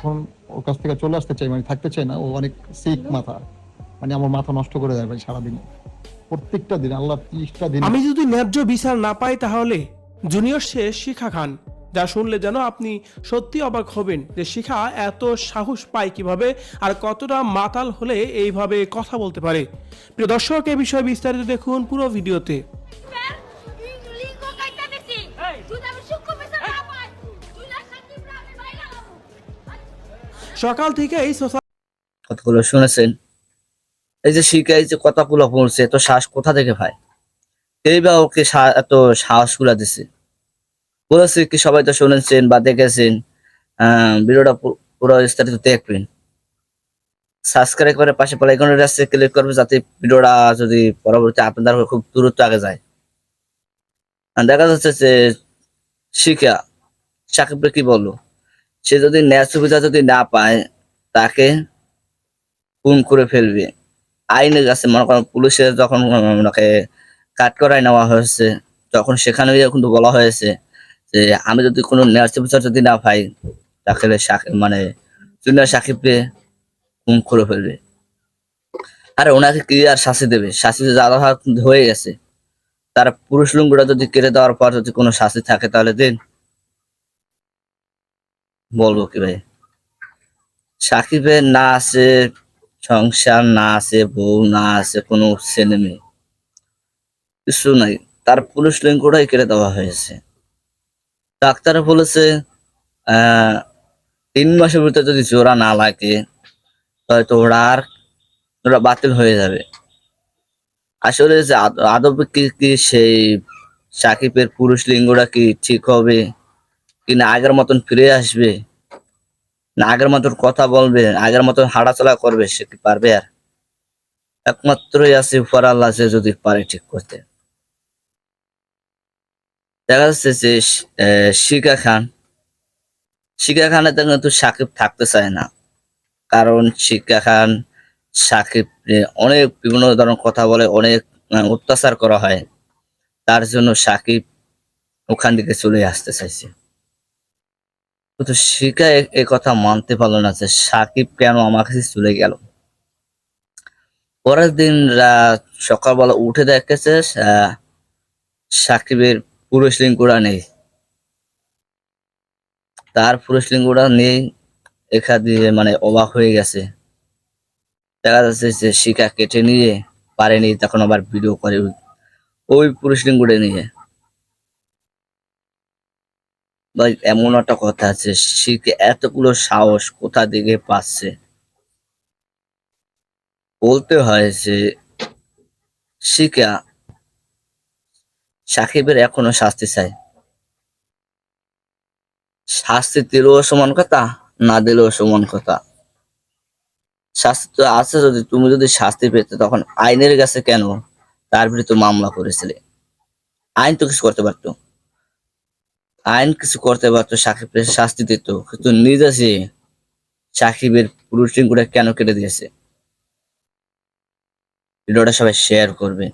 এখন ওর কাছ থেকে চলে আসতে চাই মানে থাকতে চাই না ও অনেক সিক মাথা। মানে আমার মাথা নষ্ট করে দেয় ভাই সারাদিন। প্রত্যেকটা দিন আল্লাহ ত্রিশটা দিন। আমি যদি ন্যায্য বিচার না পাই তাহলে জুনিয়র শেষ শিখা খান যা শুনলে যেন আপনি সত্যি অবাক হবেন যে শিখা এত সাহস পায় কীভাবে আর কতটা মাতাল হলে এইভাবে কথা বলতে পারে। প্রিয় দর্শক এ বিষয়ে বিস্তারিত দেখুন পুরো ভিডিওতে। সকাল থেকেই সোশ্যাল কতগুলো শুনেছেন? এই যে শিখা এই যে কথাগুলো বলছে তো শ্বাস কোথা থেকে ভাই এই বা ওকে এত সাহসগুলা দিছে? বলেছে কি সবাই তো শুনেছেন বা দেখেছেন ভিডিওটা পুরো বিস্তারিত দেখবেন। সাবস্ক্রাইব করে পাশে এখানে রাস্তায় ক্লিক করবে যাতে ভিডিওটা যদি পরবর্তী আপনাদের খুব দূরত্ব আগে যায়। দেখা যাচ্ছে যে শিখা, সাকিবকে কি বলল? সে যদি ন্যায় সুবিধা যদি না পায়, তাকে খুন করে ফেলবে। আইনের কাছে মনে করেন পুলিশের যখন ওনাকে কাট করায় নেওয়া হয়েছে তখন সেখানে কিন্তু বলা হয়েছে যে আমি যদি কোনো ন্যায় বিচার যদি না পাই তাহলে মানে জুনিয়র সাকিবকে খুন করে ফেলবে। আর ওনাকে কি আর শাস্তি দেবে? শাস্তি যারা হয়ে গেছে। তার পুরুষ লুঙ্গুটা যদি কেটে দেওয়ার পর যদি কোনো শাস্তি থাকে, তাহলে দিন বলব কি ভাই? সাকিবের না আছে, সংসার না আছে, বউ না আছে, কোনো ছেলে মেয়ে, কিছু নাই। তার পুরুষ লিঙ্গটাই কেটে দেওয়া হয়েছে। ডাক্তার বলেছে তিন মাসের ভিতরে যদি জোড়া না লাগে, হয়তো ওরা আর ওরা বাতিল হয়ে যাবে। আসলে যে আদ- আদবে কি কি সেই সাকিবের পুরুষ লিঙ্গটা কি ঠিক হবে? কি না আগের মতন ফিরে আসবে? না আগের মতন কথা বলবে? আগের মতন হাঁটাচলা করবে? সে কি পারবে আর? একমাত্রই আছে উপর আল্লাহ সে যদি পারে ঠিক করতে। দেখা যাচ্ছে যে শিকা খান। শিকা খানের তো কিন্তু সাকিব থাকতে চায় না। কারণ শিকা খান, সাকিব অনেক বিভিন্ন ধরনের কথা বলে, অনেক অত্যাচার করা হয়। তার জন্য সাকিব ওখান থেকে চলে আসতে চাইছে। কিন্তু শিকা এ- কথা মানতে পারল না যে সাকিব কেন আমার কাছে চলে গেল। পরের দিন রাত সকালবেলা উঠে দেখেছে সাকিবের পুরুষ লিঙ্গুড়া নেই। তার পুরুষ লিঙ্গুড়া নেই এখা দিয়ে মানে অবাক হয়ে গেছে। দেখা যাচ্ছে যে শিকা কেটে নিয়ে পারেনি, তখন আবার ভিডিও করে ওই পুরুষ লিঙ্গুড়ে নিয়ে। ভাই, এমন একটা কথা আছে শিখে এতগুলো সাহস কোথা থেকে পাচ্ছে? বলতে হয় যে শিখা সাকিবের এখনও শাস্তি চাই। শাস্তি দিলেও সমান কথা, না দিলেও সমান কথা। শাস্তি তো আছে, যদি তুমি যদি শাস্তি পেতে, তখন আইনের কাছে কেন তার বিরুদ্ধে মামলা করেছিলে? আইন তো কিছু করতে পারতো। আইন কিছু করতে পারতো সাকিব শাস্তি দিত, কিন্তু নিজে সাকিবের পুরুষ লিঙ্গটা কেন কেটে দিয়েছে? ভিডিওটা সবাই শেয়ার করবে।